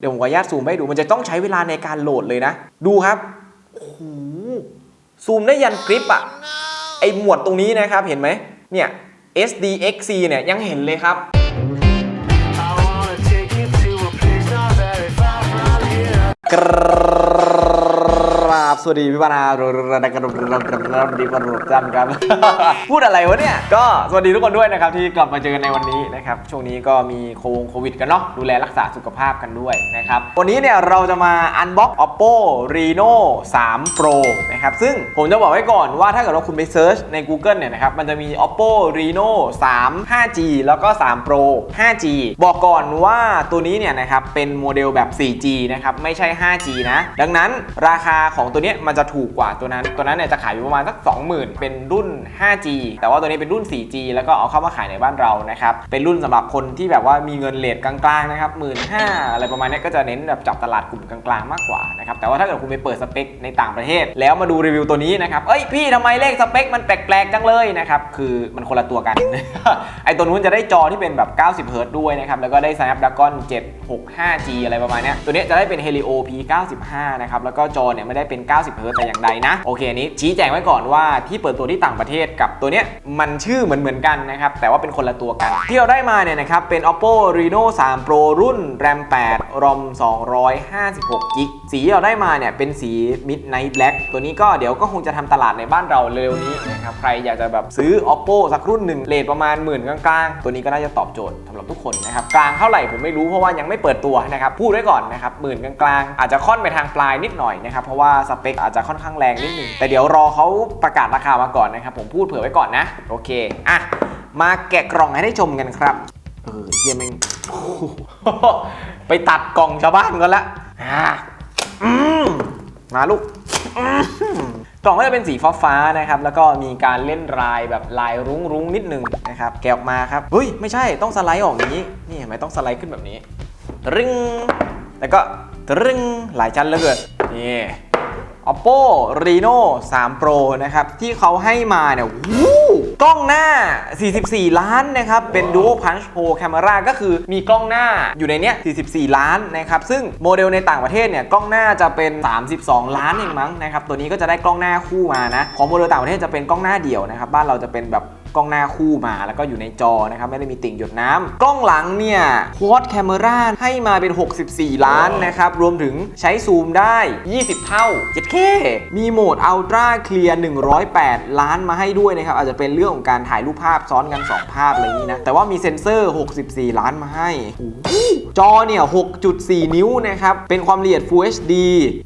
เดี๋ยวผมขออนุญาตซูมให้ดูมันจะต้องใช้เวลาในการโหลดเลยนะ ดูครับโอ้โหซูมได้ยันคลิปอะไอหมวดตรงนี้นะครับเห็นไหมเนี่ย SDXC เนี่ยยังเห็นเลยครับ กร สวัสดีพี่ปานาระดับกระดุมระดับกระดุมระดับดีกระดุจันครับ พูดอะไรวะเนี่ย ก็สวัสดีทุกคนด้วยนะครับที่กลับมาเจอกันในวันนี้นะครับ ช่วงนี้ก็มีโควงโควิดกันเนาะ ดูแลรักษาสุขภาพกันด้วยนะครับ วันนี้เนี่ยเราจะมาอันบ็อก oppo reno 3 pro นะครับ ซึ่งผมจะบอกไว้ก่อนว่าถ้าเกิดว่าคุณไปเซิร์ชใน Google เนี่ยนะครับ มันจะมี oppo reno 3 5g แล้วก็3 pro 5g บอกก่อนว่าตัวนี้เนี่ยนะครับเป็นโมเดลแบบ 4g นะครับ ไม่ใช่ 5g นะ ดังนั้นราคาของตัวเนี้ยมันจะถูกกว่าตัวนั้น ตัวนั้นเนี่ยจะขายอยู่ประมาณสัก 20,000 เป็นรุ่น 5g แต่ว่าตัวนี้เป็นรุ่น 4g แล้วก็เอาเข้ามาขายในบ้านเรานะครับ เป็นรุ่นสำหรับคนที่แบบว่ามีเงินเลทกลางๆนะครับหมื่นห้าอะไรประมาณนี้ก็จะเน้นแบบจับตลาดกลุ่มกลางๆมากกว่านะครับ แต่ว่าถ้าเกิดคุณไปเปิดสเปคในต่างประเทศ แล้วมาดูรีวิวตัวนี้นะครับ เอ้ยพี่ทำไมเลขสเปคมันแปลกๆจังเลยนะครับ คือมันคนละตัวกัน ไอตัวนู้นจะได้จอที่เป็นแบบ 90เฮิร์ตซ์ด้วยนะครับ แล้วก็ได้ Snapdragon 765G อะไรประมาณนี้ตัวนี้จะได้เป็น Helio P95 นะครับ แล้วก็จอเนี่ยไม่ได้เป็น90เฮิร์ตแต่อย่างใดนะ โอเคอันนี้ชี้แจงไว้ก่อนว่าที่เปิดตัวที่ต่างประเทศกับตัวเนี้ยมันชื่อเหมือนเหมือนกันนะครับ แต่ว่าเป็นคนละตัวกัน ที่เราได้มาเนี่ยนะครับ เป็น Oppo Reno 3 Pro รุ่น RAM 8 ROM 256 g b สีที่เราได้มาเนี่ยเป็นสี Midnight Black ตัวนี้ก็เดี๋ยวก็คงจะทำตลาดในบ้านเราเร็วนี้นะครับ ใครอยากจะแบบซื้อ Oppo สักรุ่นหนึ่งเลทประมาณหมื่นกลางๆ ตัวนี้ก็น่าจะตอบโจทย์สำหรับทุกคนนะครับ กลางเท่าไหร่ผมไม่รู้เพราะว่ายังไม่เปิดตัวนะครับ พูดไว้ก่อนนะครับหมื่นกลางๆ อาจจะค่อนไปทางปลายนิดหน่อยนะครับ เพราะว่าสเปคอาจจะค่อนข้างแรงนิดนึงแต่เดี๋ยวรอเขาประกาศราคามาก่อนนะครับผมพูดเผื่อไว้ก่อนนะ โอเคอะมาแกะกล่องให้ได้ชมกันครับ เออเฮียแม่งโอ้โหไปตัดกล่องชาวบ้านกันละอ่าอืมมาลูกอืมกล่องก็จะเป็นสีฟ้าฟ้าๆนะครับ แล้วก็มีการเล่นลายแบบลายรุ้งรุ้งๆนิดนึงนะครับ แกะออกมาครับเฮ้ยไม่ใช่ต้องสไลด์ออกอย่างนี้ นี่เห็นไหมต้องสไลด์ขึ้นแบบนี้ตรึงแล้วก็ตรึงหลายชั้นเหลือเกินนี่ oppo reno 3 pro นะครับ ที่เขาให้มาเนี่ยวู้กล้องหน้า 44 ล้านนะครับ เป็น dual punch hole camera ก็คือมีกล้องหน้าอยู่ในเนี้ย 44 ล้านนะครับ ซึ่งโมเดลในต่างประเทศเนี่ย กล้องหน้าจะเป็น 32 ล้านเองมั้งนะครับ ตัวนี้ก็จะได้กล้องหน้าคู่มานะ ของโมเดลต่างประเทศจะเป็นกล้องหน้าเดี่ยวนะครับ บ้านเราจะเป็นแบบ กล้องหน้าคู่มาแล้วก็อยู่ในจอนะครับไม่ได้มีติ่งหยดน้ำกล้องหลังเนี่ยควอดแคมเมราให้มาเป็น 64 ล้านนะครับรวมถึงใช้ซูมได้ 20 เท่า 7K มีโหมดอัลตร้าเคลียร์108 ล้านมาให้ด้วยนะครับอาจจะเป็นเรื่องของการถ่ายรูปภาพซ้อนกัน 2 ภาพอะไรนี้นะแต่ว่ามีเซ็นเซอร์ 64 ล้านมาให้โอ้โหจอเนี่ย 6.4 นิ้วนะครับ เป็นความละเอียด Full HD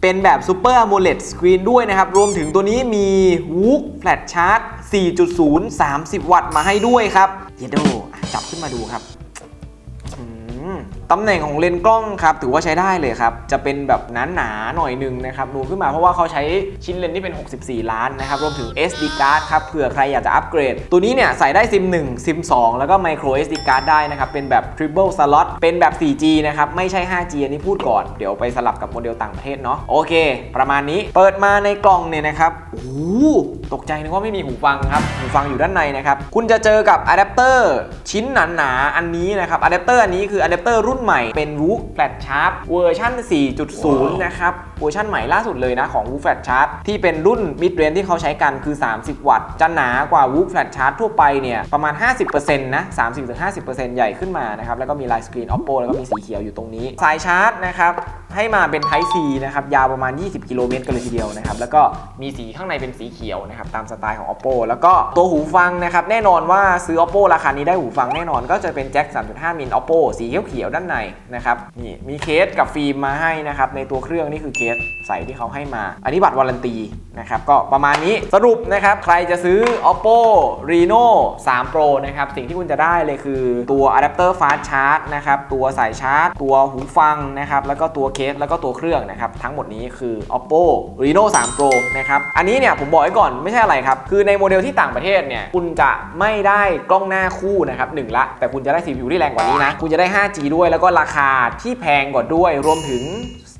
เป็นแบบ Super AMOLED Screen ด้วยนะครับ รวมถึงตัวนี้มี WOOC Flash Charge 4.0 30 วัตต์มาให้ด้วยครับเยโดอะจับขึ้นมาดูครับ ตำแหน่งของเลนส์กล้องครับถือว่าใช้ได้เลยครับ จะเป็นแบบหนาๆหน่อยหนึงนะครับนูนขึ้นมาเพราะว่าเขาใช้ชิ้นเลนส์ที่เป็น 64 ล้านนะครับรวมถึง SD card ครับเผื่อใครอยากจะอัปเกรด ตัวนี้เนี่ยใส่ได้ซิม1ซิม2 แล้วก็ micro SD card ได้นะครับ เป็นแบบ triple slot เป็นแบบ 4G นะครับ ไม่ใช่ 5G อันนี้พูดก่อนเดี๋ยวไปสลับกับโมเดลต่างประเทศเนาะโอเค ประมาณนี้เปิดมาในกล่องเนี่ยนะครับโอ้โหตกใจนึกว่าไม่มีหูฟังครับหูฟังอยู่ด้านในนะครับคุณจะเจอกับอะแดปเตอร์ชิ้นหนาๆอันนี้นะครับอะแดปเตอร์อันนี้คืออะแดปเตอร์รุ่นใหม่เป็น WOOC Flat Sharp เวอร์ชัน4.0 นะครับ เวอร์ชันใหม่ล่าสุดเลยนะของ WOOC Flat Sharp ที่เป็นรุ่น mid range ที่เขาใช้กันคือ 30 วัตต์ จะหนากว่า WOOC Flat Sharp ทั่วไปเนี่ย ประมาณ 50%นะ30-50%ใหญ่ขึ้นมานะครับ แล้วก็มีลายสกรีน Oppo แล้วก็มีสีเขียวอยู่ตรงนี้ สายชาร์จนะครับ ให้มาเป็น Type C นะครับยาวประมาณ 20 กิโลเมตรกันเลยทีเดียวนะครับแล้วก็มีสีข้างในเป็นสีเขียวนะครับตามสไตล์ของ Oppo แล้วก็ตัวหูฟังนะครับแน่นอนว่าซื้อ Oppo ราคานี้ได้หูฟังแน่นอน ก็จะเป็นแจ็ค 3.5 มิล Oppo สีเขียวๆด้านในนะครับนี่มีเคสกับฟิล์มมาให้นะครับในตัวเครื่องนี่คือเคสใส่ที่เขาให้มา อันนี้บัตรวารันตีนะครับก็ประมาณนี้สรุปนะครับใครจะซื้อ Oppo Reno 3 Pro นะครับสิ่งที่คุณจะได้เลยคือตัวอะแดปเตอร์ Fast Charge นะครับตัวสายชาร์จ ตัวหูฟังนะครับแล้วก็ตัวเคส แล้วก็ตัวเครื่องนะครับ ทั้งหมดนี้คือ Oppo Reno 3 Pro นะครับ อันนี้เนี่ยผมบอกไว้ก่อนไม่ใช่อะไรครับ คือในโมเดลที่ต่างประเทศเนี่ยคุณจะไม่ได้กล้องหน้าคู่นะครับหนึ่งละ แต่คุณจะได้ CPU ที่แรงกว่านี้นะ คุณจะได้ 5G ด้วยแล้วก็ราคาที่แพงกว่าด้วยรวมถึง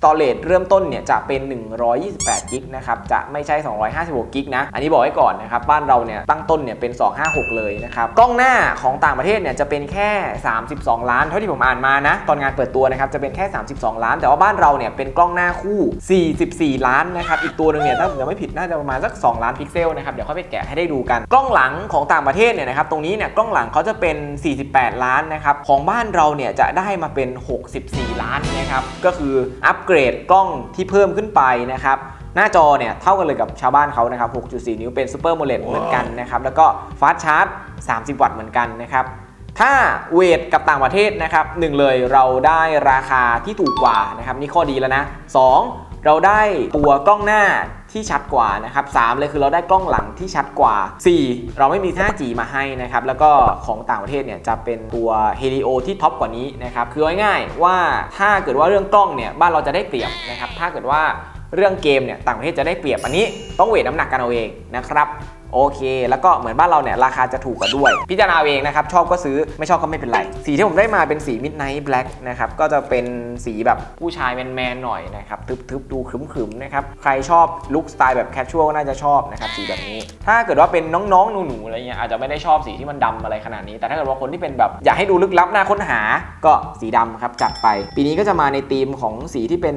storage เริ่มต้นเนี่ยจะเป็น 128 กิกนะครับ จะไม่ใช่ 256 กิกนะ อันนี้บอกไว้ก่อนนะครับ บ้านเราเนี่ยตั้งต้นเนี่ยเป็น 256 เลยนะครับ กล้องหน้าของต่างประเทศเนี่ยจะเป็นแค่ 32 ล้าน เท่าที่ผมอ่านมานะ ตอนงานเปิดตัวนะครับจะเป็นแค่ 32 ล้าน แต่ว่าบ้านเราเนี่ยเป็นกล้องหน้าคู่ 44 ล้านนะครับ อีกตัวหนึงเนี่ยถ้าผมจำไม่ผิดน่าจะประมาณสัก 2 ล้านพิกเซลนะครับ เดี๋ยวค่อยไปแกะให้ได้ดูกัน กล้องหลังของต่างประเทศเนี่ยนะครับ ตรงนี้เนี่ยกล้องหลังเขาจะเป็น 48 ล้านนะครับ ของบ้านเราเนี่ยจะได้มาเป็น 64 ล้านนะครับ ก็คืออัปเกรรดกล้องที่เพิ่มขึ้นไปนะครับหน้าจอเนี่ยเท่ากันเลยกับชาวบ้านเขานะครับ 6.4 นิ้วเป็นซูเปอร์โมเลดเหมือนกันนะครับ แล้วก็ฟาสต์ชาร์จ 30 วัตต์เหมือนกันนะครับ ถ้าเวทกับต่างประเทศนะครับหนึ่งเลยเราได้ราคาที่ถูกกว่านะครับนี่ข้อดีแล้วนะ 2. เราได้ตัวกล้องหน้า ที่ชัดกว่านะครับ3เลยคือเราได้กล้องหลังที่ชัดกว่า 4. เราไม่มี 5G มาให้นะครับแล้วก็ของต่างประเทศเนี่ยจะเป็นตัวเฮลิโอที่ท็อปกว่านี้นะครับคือง่ายๆว่าถ้าเกิดว่าเรื่องกล้องเนี่ยบ้านเราจะได้เปรียบนะครับถ้าเกิดว่าเรื่องเกมเนี่ยต่างประเทศจะได้เปรียบอันนี้ต้องเวทน้ำหนักกันเอาเองนะครับ โอเค แล้วก็เหมือนบ้านเราเนี่ยราคาจะถูกกว่าด้วย พิจารณาเองนะครับ ชอบก็ซื้อไม่ชอบก็ไม่เป็นไร สีที่ผมได้มาเป็นสี Midnight Black นะครับ ก็จะเป็นสีแบบผู้ชายแมนๆหน่อยนะครับ ทึบๆ ดูขรึมๆนะครับ ใครชอบลุคสไตล์แบบแคชชวลก็น่าจะชอบนะครับ สีแบบนี้ ถ้าเกิดว่าเป็นน้องๆหนูๆอะไรเงี้ยอาจจะไม่ได้ชอบสีที่มันดำอะไรขนาดนี้ แต่ถ้าเกิดว่าคนที่เป็นแบบอยากให้ดูลึกลับน่าค้นหาก็สีดำครับจัดไป ปีนี้ก็จะมาในธีมของสีที่เป็น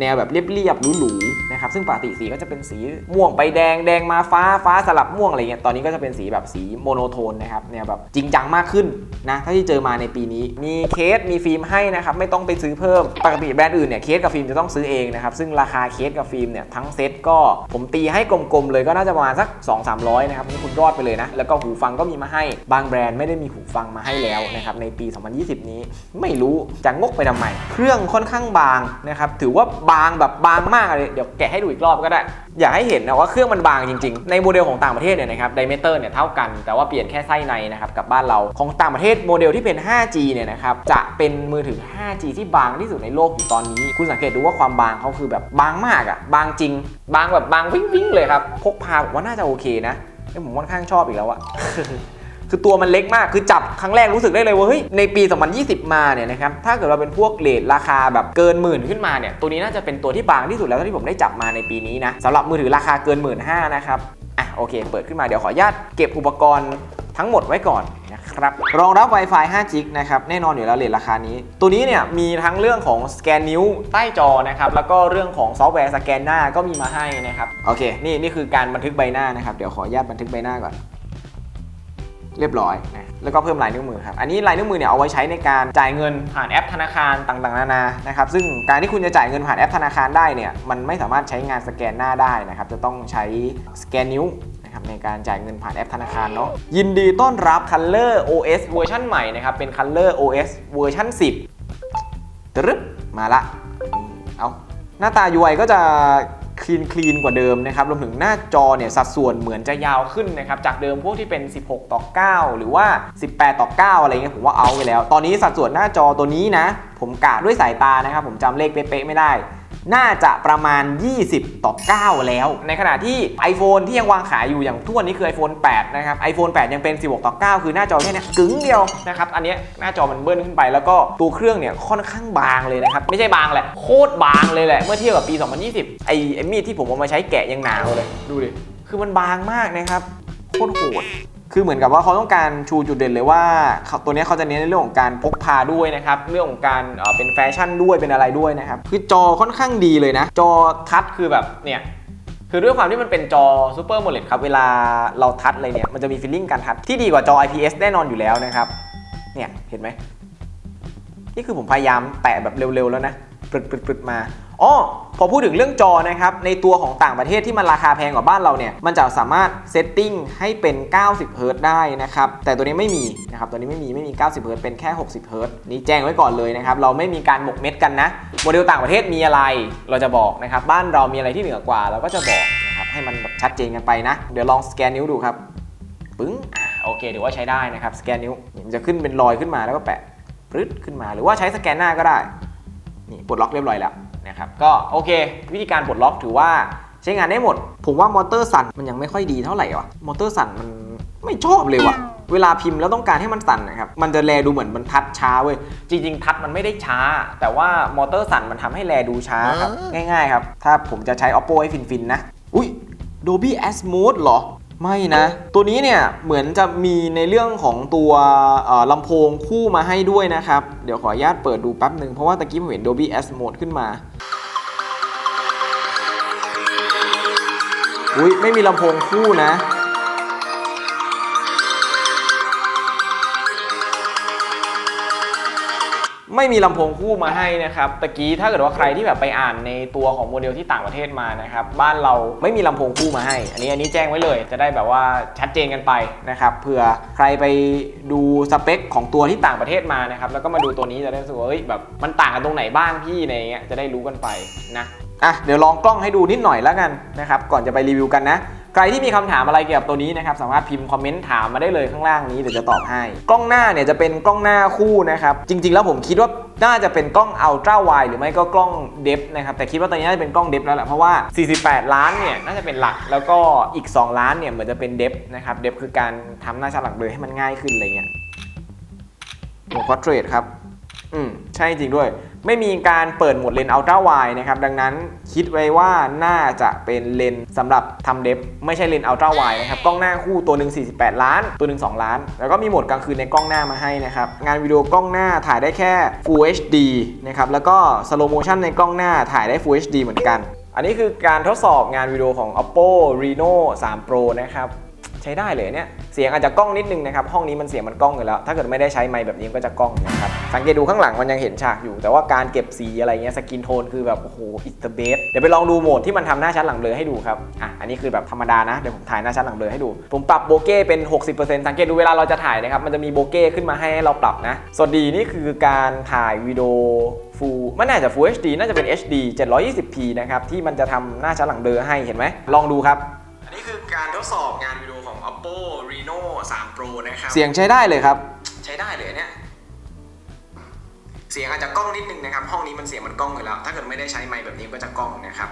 แนวแบบเรียบๆหรูๆนะครับซึ่งปกติสีก็จะเป็นสีม่วงไปแดงแดงมาฟ้าฟ้าสลับม่วงอะไรเงี้ยตอนนี้ก็จะเป็นสีแบบสีโมโนโทนนะครับแนวแบบจริงจังมากขึ้นนะถ้าที่เจอมาในปีนี้ มีเคสมีฟิล์มให้นะครับไม่ต้องไปซื้อเพิ่มปกติแบรนด์อื่นเนี่ยเคสกับฟิล์มจะต้องซื้อเองนะครับซึ่งราคาเคสกับฟิล์มเนี่ยทั้งเซ็ตก็ผมตีให้กลมๆเลยก็น่าจะประมาณสัก 2 3 0 0นะครับนี่คุณรอดไปเลยนะแล้วก็หูฟังก็มีมาให้บางแบรนด์ไม่ได้มีหูฟังมาให้แล้วนะครับในปี 2020 นี้ไม่รู้จะงกไปทำไมเครื่องค่อนข้างบางนะครับถือว่าบางแบบบางมากเลยเดี๋ยวแกะให้ดูอีกรอบก็ได้ อยากให้เห็นนะว่าเครื่องมันบางจริงๆ ในโมเดลของต่างประเทศเนี่ยนะครับไดเมเตอร์เนี่ยเท่ากันแต่ว่าเปลี่ยนแค่ไส้ในนะครับกับบ้านเราของต่างประเทศโมเดลที่เป็น 5G เนี่ยนะครับจะเป็นมือถือ 5G ที่บางที่สุดในโลกอยู่ตอนนี้ คุณสังเกตดูว่าความบางเขาคือแบบบางมากอะบางจริง บางแบบบางวิ่งๆเลยครับพกพาผมว่าน่าจะโอเคนะผมค่อนข้างชอบอีกแล้วอะ คือตัวมันเล็กมากคือจับครั้งแรกรู้สึกได้เลยว่าเฮ้ยในปี 2020 มาเนี่ยนะครับถ้าเกิดเราเป็นพวกเลทราคาแบบเกินหมื่นขึ้นมาเนี่ยตัวนี้น่าจะเป็นตัวที่บางที่สุดแล้วที่ผมได้จับมาในปีนี้นะสำหรับมือถือราคาเกินหมื่นห้านะครับอะโอเค เปิดขึ้นมาเดี๋ยวขออนุญาตเก็บอุปกรณ์ทั้งหมดไว้ก่อนนะครับรองรับ Wi-Fi 5 g นะครับ แน่นอนอยู่แล้วเลทราคานี้ ตัวนี้เนี่ยมีทั้งเรื่องของสแกนนิ้วใต้จอนะครับ แล้วก็เรื่องของซอฟต์แวร์สแกนหน้าก็มีมาให้นะครับ โอเค นี่นี่คือการบันทึกใบหน้านะครับ เดี๋ยวขออนุญาตบันทึกใบหน้าก่อน เรียบร้อยนะแล้วก็เพิ่มลายนิ้วมือครับอันนี้ลายนิ้วมือเนี่ยเอาไว้ใช้ในการจ่ายเงินผ่านแอปธนาคารต่างๆนานานะครับซึ่งการที่คุณจะจ่ายเงินผ่านแอปธนาคารได้เนี่ยมันไม่สามารถใช้งานสแกนหน้าได้นะครับจะต้องใช้สแกนนิ้วนะครับในการจ่ายเงินผ่านแอปธนาคารเนาะยินดีต้อนรับ Color OS เวอร์ชันใหม่นะครับเป็น Color OS เวอร์ชัน10ตรึบมาละเอาหน้าตา UI ก็จะ คลีนคลีนกว่าเดิมนะครับรวมถึงหน้าจอเนี่ยสัดส่วนเหมือนจะยาวขึ้นนะครับจากเดิมพวกที่เป็น 16 ต่อ 9 หรือว่า 18 ต่อ 9 อะไรเงี้ยผมว่าเอาไปแล้ว ตอนนี้สัดส่วนหน้าจอตัวนี้นะ ผมกะด้วยสายตานะครับผมจำเลขเป๊ะๆไม่ได้ น่าจะประมาณ 20 ต่อ 9 แล้ว ในขณะที่ iPhone ที่ยังวางขายอยู่อย่างทุกวันนี้คือ iPhone 8 นะครับ iPhone 8 ยังเป็น 16 ต่อ 9 คือหน้าจอแค่นี้กึ๋งเดียวนะครับ อันนี้หน้าจอมันเบิ้ลขึ้นไปแล้วก็ตัวเครื่องเนี่ยค่อนข้างบางเลยนะครับ ไม่ใช่บางแหละ โคตรบางเลยแหละ เมื่อเทียบกับปี 2020 ไอ้ไอ้มีดที่ผมเอามาใช้แกะยังหนาวเลย ดูดิ คือมันบางมากนะครับ โคตรโหด คือเหมือนกับว่าเขาต้องการชูจุดเด่นเลยว่า ตัวนี้เขาจะเน้นในเรื่องของการพกพาด้วยนะครับ เรื่องของการเป็นแฟชั่นด้วยเป็นอะไรด้วยนะครับ คือจอค่อนข้างดีเลยนะ จอทัชคือแบบเนี่ยคือด้วยความที่มันเป็นจอซูเปอร์โมเลดครับ เวลาเราทัชอะไรเนี่ย มันจะมีฟีลลิ่งการทัชที่ดีกว่าจอ IPS แน่นอนอยู่แล้วนะครับ เนี่ย เห็นไหม นี่คือผมพยายามแตะแบบเร็วๆแล้วนะปรึดๆมา อ๋อพอพูดถึงเรื่องจอนะครับ ในตัวของต่างประเทศที่มันราคาแพงกว่าบ้านเราเนี่ย มันจะสามารถเซตติ้งให้เป็น 90เฮิรตได้นะครับ แต่ตัวนี้ไม่มีนะครับ ตัวนี้ไม่มี ไม่มี 90เฮิรตเป็นแค่ 60เฮิรตนี่แจ้งไว้ก่อนเลยนะครับ เราไม่มีการหมกเม็ดกันนะ โมเดลต่างประเทศมีอะไร เราจะบอกนะครับ บ้านเรามีอะไรที่เหนือกว่า เราก็จะบอกนะครับ ให้มันแบบชัดเจนกันไปนะ เดี๋ยวลองสแกนนิ้วดูครับ ปึ้ง อ่าโอเคถือว่าใช้ได้นะครับ สแกนนิ้ว มันจะขึ้นเป็นรอยขึ้นมาแล้วก็แปะปรึ๊ดขึ้นมา หรือว่าใช้สแกนหน้าก็ได้ นี่ปลดล็อกเรียบร้อยแล้ว นะครับก็โอเค วิธีการปลดล็อกถือว่าใช้งานได้หมด ผมว่ามอเตอร์สั่นมันยังไม่ค่อยดีเท่าไหร่วะมอเตอร์สั่นมันไม่ชอบเลยว่ะเวลาพิมพ์แล้วต้องการให้มันสั่นนะครับ มันจะแลดูเหมือนมันทัดช้าเว้ย จริง ๆ ทัดมันไม่ได้ช้า แต่ว่ามอเตอร์สั่นมันทำให้แลดูช้าครับ ง่าย ๆ ครับ ถ้าผมจะใช้ oppo ให้ฟิน ๆ นะ อุ้ย Dolby Atmos เหรอ ไม่นะ ตัวนี้เนี่ยเหมือนจะมีในเรื่องของตัวเอ่อลำโพงคู่มาให้ด้วยนะครับ เดี๋ยวขออนุญาตเปิดดูแป๊บหนึ่งเพราะว่าตะกี้ผมเห็น Dolby Atmos ขึ้นมาอุ้ยไม่มีลำโพงคู่นะ ไม่มีลำโพงคู่มาให้นะครับตะกี้ถ้าเกิดว่าใครที่แบบไปอ่านในตัวของโมเดลที่ต่างประเทศมานะครับบ้านเราไม่มีลำโพงคู่มาให้ อันนี้อันนี้แจ้งไว้เลยจะได้แบบว่าชัดเจนกันไปนะครับเผื่อใครไปดูสเปคของตัวที่ต่างประเทศมานะครับแล้วก็มาดูตัวนี้จะได้รู้สึกว่าเฮ้ยแบบมันต่างกันตรงไหนบ้างพี่ในเงี้ยจะได้รู้กันไปนะอะเดี๋ยวลองกล้องให้ดูนิดหน่อยแล้วกันนะครับก่อนจะไปรีวิวกันนะ ใครที่มีคำถามอะไรเกี่ยวกับตัวนี้นะครับสามารถพิมพ์คอมเมนต์ถามมาได้เลยข้างล่างนี้เดี๋ยวจะตอบให้ กล้องหน้าเนี่ยจะเป็นกล้องหน้าคู่นะครับจริง ๆ แล้วผมคิดว่าน่าจะเป็นกล้องอัลตร้าไวหรือไม่ก็กล้องเดฟนะครับแต่คิดว่าตอนนี้น่าจะเป็นกล้องเดฟแล้วแหละเพราะว่า 48 ล้านเนี่ยน่าจะเป็นหลักแล้วก็อีก 2 ล้านเนี่ยเหมือนจะเป็นเดฟนะครับเดฟคือการทำหน้าฉลักเลอให้มันง่ายขึ้นอะไรเงี้ยโอ้ควอเทรดครับ อืมใช่จริงด้วย ไม่มีการเปิดโหมดเลนส์อัลตร้าไวนะครับ ดังนั้นคิดไว้ว่าน่าจะเป็นเลนส์สำหรับทำเดฟไม่ใช่เลนส์อัลตร้าไวนะครับ กล้องหน้าคู่ตัวหนึ่ง48 ล้าน ตัวหนึ่ง2ล้าน แล้วก็มีโหมดกลางคืนในกล้องหน้ามาให้นะครับ งานวิดีโอกล้องหน้าถ่ายได้แค่ Full HD นะครับ แล้วก็ Slow Motion ในกล้องหน้าถ่ายได้ Full HD เหมือนกัน อันนี้คือการทดสอบงานวิดีโอของ Oppo Reno 3 Pro นะครับ ใช้ได้เลยเนี่ยเสียงอาจจะกล้องนิดนึงนะครับห้องนี้มันเสียงมันกล้องอยู่แล้ว ถ้าเกิดไม่ได้ใช้ไมค์แบบนี้ก็จะกล้องนะครับสังเกตดูข้างหลังมันยังเห็นฉากอยู่ แต่ว่าการเก็บสีอะไรเงี้ยสกินโทนคือแบบโอ้โหอิตเบสเดี๋ยวไปลองดูโหมดที่มันทำหน้าชัดหลังเบลอให้ดูครับอะอันนี้คือแบบธรรมดานะเดี๋ยวผมถ่ายหน้าชัดหลังเบลอให้ดู ผมปรับโบเก้เป็น 60%สังเกตดูเวลาเราจะถ่ายนะครับมันจะมีโบเก้ขึ้นมาให้เราปรับนะสวัสดีนี่คือการถ่ายวิดีโอ Full มันน่าจะ Full HD น่าจะเป็น HD 720p นะครับที่มันจะทำหน้าชัดหลังเบลอให้เห็นไหมลองดูครับ อันนี้คือการทดสอบงานวิดีโอของ 3 Pro นะครับ เสียงใช้ได้เลยครับ ใช้ได้เลยเนี่ย เสียงอาจจะกล้องนิดนึงนะครับ ห้องนี้มันเสียงมันกล้องอยู่แล้ว ถ้าเกิดไม่ได้ใช้ไมค์แบบนี้ก็จะกล้องนะครับ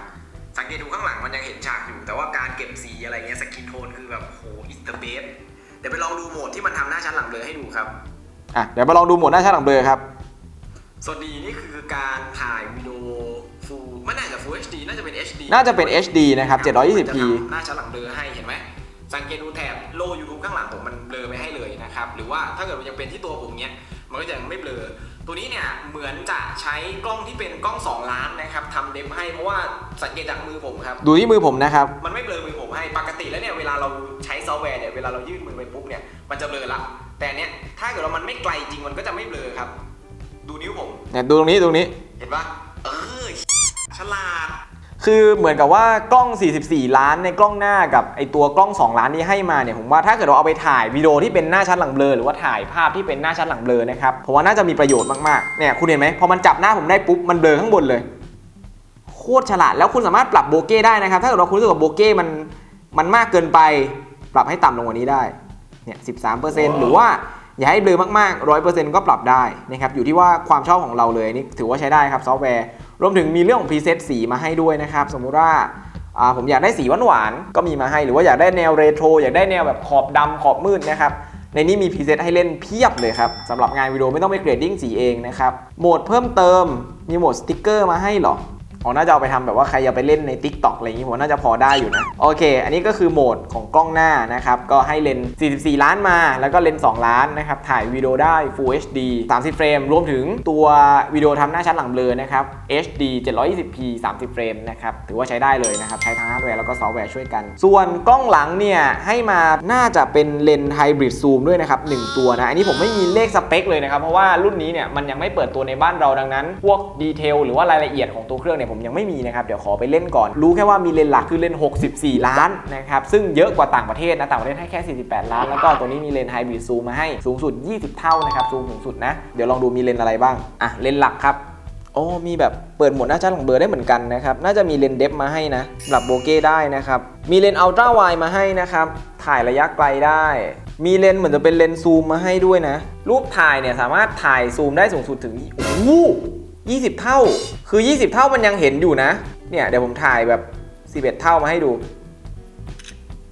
สังเกตดูข้างหลังมันยังเห็นฉากอยู่ แต่ว่าการเก็บสีอะไรเงี้ยสกินโทนคือแบบโหอิตเบสเดี๋ยวไปลองดูโหมดที่มันทำหน้าชัดหลังเบลอให้ดูครับ อะ เดี๋ยวมาลองดูโหมดหน้าชัดหลังเบลอครับ สวัสดีนี่คือการถ่ายวิดีโอ Full ไม่น่าจะ Full HD น่าจะเป็น HD น่าจะเป็น HD นะครับ 720p หน้าชัดหลังเบลอให้เห็นไหม สังเกตดูแถบโล YouTube ข้างหลังผมมันเบลอไม่ให้เลยนะครับ หรือว่าถ้าเกิดมันยังเป็นที่ตัวผมเนี้ย มันก็จะยังไม่เบลอ ตัวนี้เนี่ยเหมือนจะใช้กล้องที่เป็นกล้อง 2 ล้านนะครับทำเดมให้เพราะว่าสังเกตจากมือผมครับ ดูที่มือผมนะครับ มันไม่เบลอมือผมให้ ปกติแล้วเนี่ยเวลาเราใช้ซอฟต์แวร์เนี่ยเวลาเรายื่นมือไปปุ๊บเนี่ยมันจะเบลอละ แต่เนี้ยถ้าเกิดว่ามันไม่ไกลจริงมันก็จะไม่เบลอครับ ดูนิ้วผมเนี่ยดูตรงนี้ตรงนี้ เห็นปะเออฉลาด คือเหมือนกับว่ากล้อง 44 ล้านในกล้องหน้ากับไอตัวกล้อง 2 ล้านที่ให้มาเนี่ยผมว่าถ้าเกิดเราเอาไปถ่ายวิดีโอที่เป็นหน้าชัดหลังเบลอหรือว่าถ่ายภาพที่เป็นหน้าชัดหลังเบลอนะครับผมว่าน่าจะมีประโยชน์มากๆเนี่ยคุณเห็นไหมพอมันจับหน้าผมได้ปุ๊บมันเบลอข้างบนเลยโคตรฉลาดแล้วคุณสามารถปรับโบเก้ได้นะครับ ถ้าเกิดว่าคุณรู้สึกว่าโบเก้มันมันมากเกินไป ปรับให้ต่ำลงกว่านี้ได้เนี่ย13%หรือว่าอย่าให้เบลอมากๆ100%ก็ปรับได้นะครับอยู่ที่ว่าความชอบของเราเลยนี่ถือว่าใช้ได้ครับซอฟต์แวร์ รวมถึงมีเรื่องของพรีเซตสีมาให้ด้วยนะครับ สมมุติว่าผมอยากได้สีหวานๆก็มีมาให้หรือว่าอยากได้แนวเรโทรอยากได้แนวแบบขอบดำขอบมืดนะครับในนี้มีพรีเซตให้เล่นเพียบเลยครับสำหรับงานวิดีโอไม่ต้องไปเกรดดิ้งสีเองนะครับโหมดเพิ่มเติมมีโหมดสติ๊กเกอร์มาให้เหรออ๋อน่าจะเอาไปทำแบบว่าใครอยากไปเล่นใน Tik t o k อะไรอย่างงี้ผมน่าจะพอได้อยู่นะ โอเค อันนี้ก็คือโหมดของ กล้องหน้านะครับ ก็ให้เลนส์44 ล้านมา แล้วก็เลนส์2ล้านนะครับ ถ่ายวิดีโอได้ Full HD 30 เฟรม รวมถึงตัววิดีโอทำหน้าชัดหลังเบลอนะครับ HD 720p 30 เฟรมนะครับ ถือว่าใช้ได้เลยนะครับ ใช้ทั้งฮาร์ดแวร์แล้วก็ซอฟต์แวร์ช่วยกัน ส่วนกล้องหลังเนี่ย ให้มาน่าจะเป็นเลนส์ไฮบริดซูมด้วยนะครับ1ตัวนะ อันนี้ผมไม่มีเลขสเปคเลยนะครับ เพราะว่ารุ่นนี้เนี่ยมันยังไม่เปิดตัวในบ้านเราดังนั้น พวกดีเทลหรือว่ารายละเอียดของตัวเครื่องเนี่ยผมยังไม่มีนะครับเดี๋ยวขอไปเล่นก่อน รู้แค่ว่ามีเลนส์หลักคือเลนส์64 ล้านนะครับซึ่งเยอะกว่าต่างประเทศนะ ต่างประเทศให้แค่ 48 ล้าน แล้วก็ตัวนี้มีเลนส์ไฮบริดซูมมาให้สูงสุด 20 เท่านะครับซูมสูงสุดนะ เดี๋ยวลองดูมีเลนส์อะไรบ้าง อะ เลนส์หลักครับโอ้ มีแบบเปิดโหมดหน้าชัดของเบอร์ได้เหมือนกันนะครับ น่าจะมีเลนส์เดฟมาให้นะสำหรับโบเก้ได้นะครับ มีเลนส์อัลตร้าไวมาให้นะครับ ถ่ายระยะไกลได้ มีเลนส์เหมือนจะเป็นเลนส์ซูมมาให้ด้วยนะ รูปถ่ายเนี่ยสามารถถ่ายซูมได้สูงสุดถึงโอ้โห20 เท่า คือ 20 เท่ามันยังเห็นอยู่นะ เนี่ยเดี๋ยวผมถ่ายแบบ 11 เท่ามาให้ดู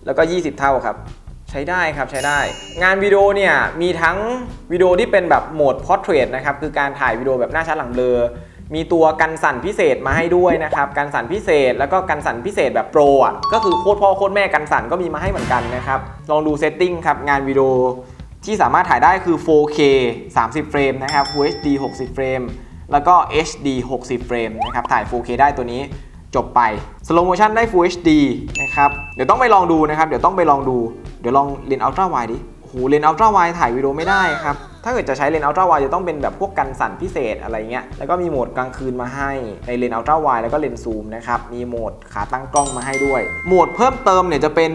แล้วก็ 20 เท่าครับ ใช้ได้ครับใช้ได้ งานวิดีโอเนี่ยมีทั้งวิดีโอที่เป็นแบบโหมด Portrait นะครับคือการถ่ายวิดีโอแบบหน้าชัดหลังเบลอมีตัวกันสั่นพิเศษมาให้ด้วยนะครับกันสั่นพิเศษแล้วก็กันสั่นพิเศษแบบโปรอะก็คือโคตรพ่อโคตรแม่กันสั่นก็มีมาให้เหมือนกันนะครับลองดูเซตติ้งครับงานวิดีโอที่สามารถถ่ายได้คือ 4K 30 เฟรมนะครับ Full HD 60 เฟรม แล้วก็ HD 60 เฟรมนะครับ ถ่าย 4K ได้ตัวนี้ จบไป Slow Motion ได้ Full HD นะครับ เดี๋ยวต้องไปลองดูนะครับ เดี๋ยวต้องไปลองดู เดี๋ยวลองเลนส์ Ultra Wide ดิ โอ้โห เลนส์ Ultra Wide ถ่ายวิดีโอไม่ได้ครับ ถ้าเกิดจะใช้เลนส์ Ultra Wide จะต้องเป็นแบบพวกกันสั่นพิเศษอะไรเงี้ย แล้วก็มีโหมดกลางคืนมาให้ ในเลนส์ Ultra Wide แล้วก็เลนส์ซูมนะครับ มีโหมดขาตั้งกล้องมาให้ด้วย โหมดเพิ่มเติมเนี่ยจะเป็น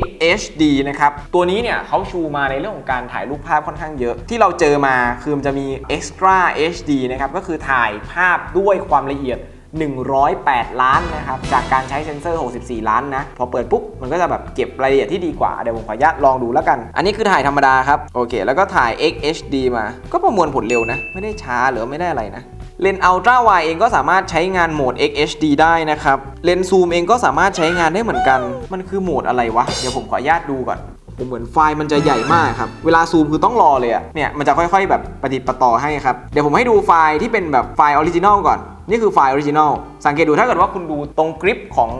XHD นะครับ ตัวนี้เนี่ยเขาชูมาในเรื่องของการถ่ายรูปภาพค่อนข้างเยอะ ที่เราเจอมาคือมันจะมี Extra HD นะครับ ก็คือถ่ายภาพด้วยความละเอียด 108 ล้านนะครับ จากการใช้เซ็นเซอร์ 64 ล้านนะ พอเปิดปุ๊บ มันก็จะแบบเก็บรายละเอียดที่ดีกว่า เดี๋ยวผมขออนุญาตลองดูแล้วกัน อันนี้คือถ่ายธรรมดาครับ โอเค แล้วก็ถ่าย XHD มา ก็ประมวลผลเร็วนะ ไม่ได้ช้าหรือไม่ได้อะไรนะเลนส์ Ultra Wide เองก็สามารถใช้งานโหมด XHD ได้นะครับ เลนส์ซูมเองก็สามารถใช้งานได้เหมือนกัน มันคือโหมดอะไรวะ เดี๋ยวผมขออนุญาตดูก่อน ผมเหมือนไฟล์มันจะใหญ่มากครับ เวลาซูมคือต้องรอเลยอะเนี่ยมันจะค่อยๆ แบบปฏิปต่อให้ครับ เดี๋ยวผมให้ดูไฟล์ที่เป็นแบบไฟล์ออริจินอลก่อน นี่คือไฟล์ออริจินอล สังเกตดูถ้าเกิดว่าคุณดูตรงกริปของ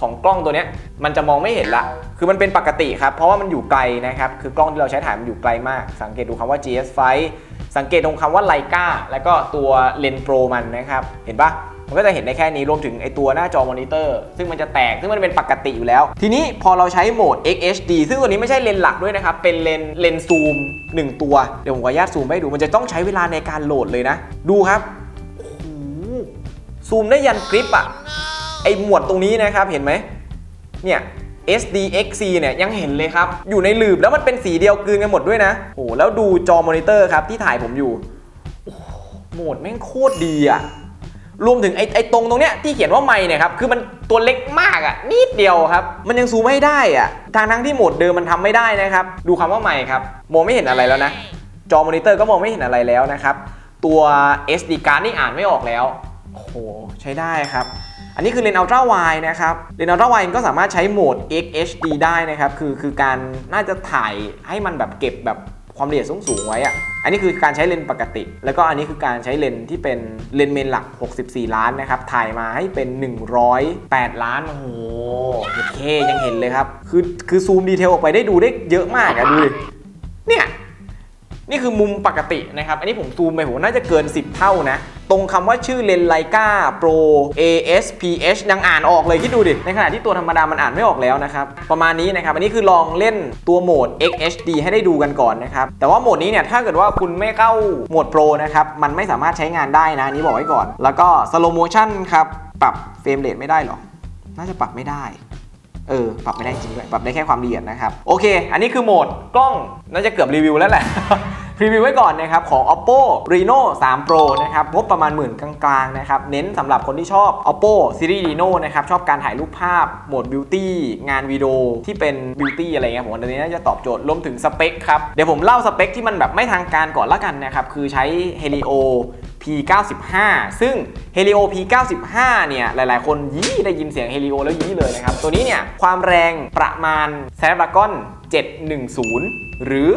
ของกล้องตัวเนี้ย มันจะมองไม่เห็นละ คือมันเป็นปกติครับ เพราะว่ามันอยู่ไกลนะครับ คือกล้องที่เราใช้ถ่ายมันอยู่ไกลมาก สังเกตดูคำว่า GS5 สังเกตตรงคำว่าไลกาแล้วก็ตัวเลนโปรมันนะครับ เห็นปะมันก็จะเห็นได้แค่นี้รวมถึงไอตัวหน้าจอมอนิเตอร์ ซึ่งมันจะแตก ซึ่งมันเป็นปกติอยู่แล้ว ทีนี้พอเราใช้โหมด XHD ซึ่งตัวนี้ไม่ใช่เลนหลักด้วยนะครับ เป็นเลนเลนซูม 1 ตัว เดี๋ยวผมขออนุญาตซูมให้ดู มันจะต้องใช้เวลาในการโหลดเลยนะ ดูครับโอ้โหซูมได้ยันกริปอะไอหมวดตรงนี้นะครับ เห็นไหมเนี่ย SDXC เนี่ยยังเห็นเลยครับ อยู่ในหลืบแล้วมันเป็นสีเดียวกลืนกันหมดด้วยนะโอ้แล้วดูจอมอนิเตอร์ครับที่ถ่ายผมอยู่โหมดแม่งโคตรดีอะรวมถึงไอ้ไอ้ตรงตรงเนี้ยที่เขียนว่าไม่เนี่ยครับคือมันตัวเล็กมากอะนิดเดียวครับ มันยังซูมไม่ได้อะทางทั้งที่โหมดเดิมมันทำไม่ได้นะครับ ดูคำว่าไม่ครับมองไม่เห็นอะไรแล้วนะ จอมอนิเตอร์ก็มองไม่เห็นอะไรแล้วนะครับ ตัว SD card นี่อ่านไม่ออกแล้วโอ้โหใช้ได้ครับ อันนี้คือเลนส์ Ultra Wide นะครับ เลนส์ Ultra Wide ก็สามารถใช้โหมด XHD ได้นะครับ คือคือการน่าจะถ่ายให้มันแบบเก็บแบบความละเอียดสูงๆไว้อะอันนี้คือการใช้เลนส์ปกติ แล้วก็อันนี้คือการใช้เลนส์ที่เป็นเลนส์เมนหลัก 64 ล้านนะครับ ถ่ายมาให้เป็น 108 ล้าน โอ้โหเท่ยังเห็นเลยครับ คือคือซูมดีเทลออกไปได้ดูได้เยอะมากอะดูดิเนี่ย นี่คือมุมปกตินะครับ อันนี้ผมซูมไปผมน่าจะเกิน 10 เท่านะ ตรงคำว่าชื่อเลนไลกา Pro ASPH ยังอ่านออกเลยคิดดูดิ ในขณะที่ตัวธรรมดามันอ่านไม่ออกแล้วนะครับ ประมาณนี้นะครับ อันนี้คือลองเล่นตัวโหมด XHD ให้ได้ดูกันก่อนนะครับ แต่ว่าโหมดนี้เนี่ย ถ้าเกิดว่าคุณไม่เข้าโหมด Pro นะครับ มันไม่สามารถใช้งานได้นะนี้บอกไว้ก่อน แล้วก็ Slow Motion ครับ ปรับเฟรมเรทไม่ได้หรอ น่าจะปรับไม่ได้ เออปรับไม่ได้จริงด้วยปรับได้แค่ความละเอียดนะครับ โอเค อันนี้คือโหมดกล้องน่าจะเกือบรีวิวแล้วแหละพรีวิวไว้ก่อนนะครับของ oppo reno 3 pro นะครับงบประมาณหมื่นกลางๆนะครับเน้นสำหรับคนที่ชอบ oppo series reno นะครับชอบการถ่ายรูปภาพโหมด beauty งานวิดีโอที่เป็น beauty อะไรเงี้ยผมว่าตัวนี้น่าจะตอบโจทย์รวมถึงสเปคครับ เดี๋ยวผมเล่าสเปคที่มันแบบไม่ทางการก่อนละกันนะครับ คือใช้ helio P95 ซึ่ง Helio P95 เนี่ย หลายๆ คนยี่ได้ยินเสียง Helio แล้วยี่เลยนะครับ ตัวนี้เนี่ย ความแรงประมาณ Snapdragon 710 หรือ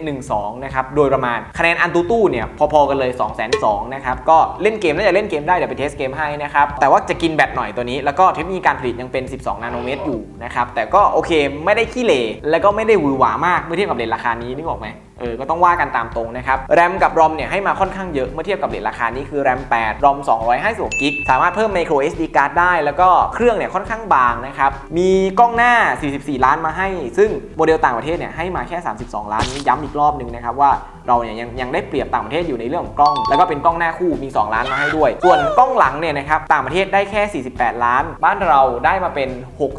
712 นะครับ โดยประมาณ คะแนนอันตูตู้เนี่ย พอๆกันเลย 2 2 0 0 0นะครับ ก็เล่นเกม น่าจะเล่นเกมได้เดี๋ยวไปเทสเกมให้นะครับ แต่ว่าจะกินแบตหน่อยตัวนี้ แล้วก็เทคโนโลยีการผลิตยังเป็น 12 นาโนเมตรอยู่นะครับ แต่ก็โอเค ไม่ได้ขี้เหร่แล้วก็ไม่ได้หวือหวามากเมื่อเทียบกับเลนราคานี้นึกออกไหมเออก็ต้องว่ากันตามตรงนะครับแรมกับรอมเนี่ยให้มาค่อนข้างเยอะเมื่อเทียบกับเลทราคานี้คือแรม8รอม256กิกสามารถเพิ่ม micro SD card ได้ แล้วก็เครื่องเนี่ยค่อนข้างบางนะครับมีกล้องหน้า 44 ล้านมาให้ ซึ่งโมเดลต่างประเทศเนี่ยให้มาแค่ 32 ล้านนี้ย้ำอีกรอบหนึ่งนะครับว่า เราเนี่ยยังยังได้เปรียบต่างประเทศอยู่ในเรื่องของกล้อง แล้วก็เป็นกล้องหน้าคู่มี 2 ล้านมาให้ด้วย ส่วนกล้องหลังเนี่ยนะครับต่างประเทศได้แค่ 48 ล้าน บ้านเราได้มาเป็น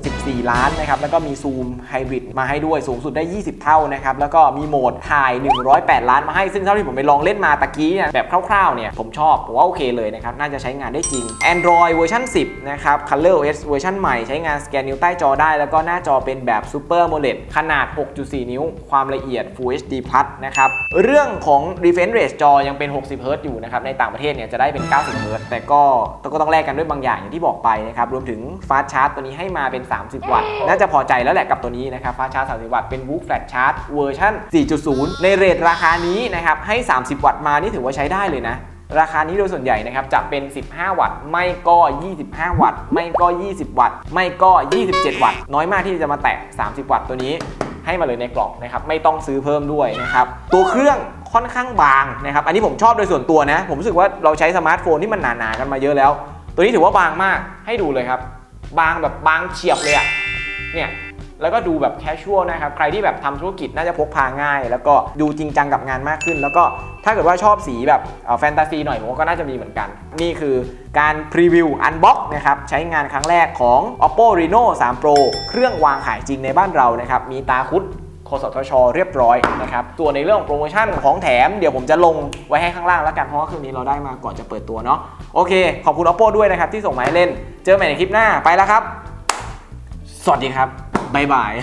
64 ล้านนะครับแล้วก็มีซูมไฮบริดมาให้ด้วยสูงสุดได้ 20 เท่านะครับแล้วก็มีโหมดถ่าย 108 ล้านมาให้ซึ่งเท่าที่ผมไปลองเล่นมาตะกี้เนี่ยแบบคร่าวๆเนี่ยผมชอบผมว่าโอเคเลยนะครับน่าจะใช้งานได้จริง Android เวอร์ชัน10 นะครับ ColorOS เวอร์ชันใหม่ใช้งานสแกนนิ้วใต้จอได้ แล้วก็หน้าจอเป็นแบบ Super AMOLED ขนาด 6.4 นิ้ว ความละเอียด Full HD Plus นะครับเรื่องรื่องของ refresh rate จอยังเป็น 60 Hz อยู่นะครับ ในต่างประเทศเนี่ยจะได้เป็น 90 Hz แต่ก็ก็ต้องแลกกันด้วยบางอย่างอย่างที่บอกไปนะครับ รวมถึง fast charge ตัวนี้ให้มาเป็น 30 วัตต์ น่าจะพอใจแล้วแหละกับตัวนี้นะครับ fast charge 30 วัตต์เป็น Whoop flash charge เวอร์ชัน4.0 ในเรทราคานี้นะครับให้ 30 วัตต์มานี่ถือว่าใช้ได้เลยนะราคานี้โดยส่วนใหญ่นะครับจะเป็น 15 วัตต์ ไม่ก็ 25 วัตต์ ไม่ก็ 20 วัตต์ ไม่ก็ 27 วัตต์ น้อยมากที่จะมาแตะ 30 วัตต์ตัวนี้ ให้มาเลยในกล่องนะครับไม่ต้องซื้อเพิ่มด้วยนะครับตัวเครื่องค่อนข้างบางนะครับอันนี้ผมชอบโดยส่วนตัวนะ ผมรู้สึกว่าเราใช้สมาร์ทโฟนที่มันหนาๆกันมาเยอะแล้ว ตัวนี้ถือว่าบางมากให้ดูเลยครับ บางแบบบางเฉียบเลยอะเนี่ย แล้วก็ดูแบบแคชชวลนะครับ ใครที่แบบทำธุรกิจน่าจะพกพาง่าย แล้วก็ดูจริงจังกับงานมากขึ้น แล้วก็ถ้าเกิดว่าชอบสีแบบแฟนตาซีหน่อยผมก็น่าจะมีเหมือนกัน นี่คือการพรีวิวอันบ็อกนะครับใช้งานครั้งแรกของ oppo reno 3 pro เครื่องวางขายจริงในบ้านเรานะครับมีตาคุดคสทช เรียบร้อยนะครับส่วนในเรื่องของโปรโมชั่นของแถม เดี๋ยวผมจะลงไว้ให้ข้างล่างแล้วกัน เพราะว่าเครื่องนี้เราได้มาก่อนจะเปิดตัวเนาะโอเค ขอบคุณ oppo ด้วยนะครับที่ส่งมาให้เล่น เจอกันใหม่ในคลิปหน้าไปแล้วครับ สวัสดีครับ บ๊ายบาย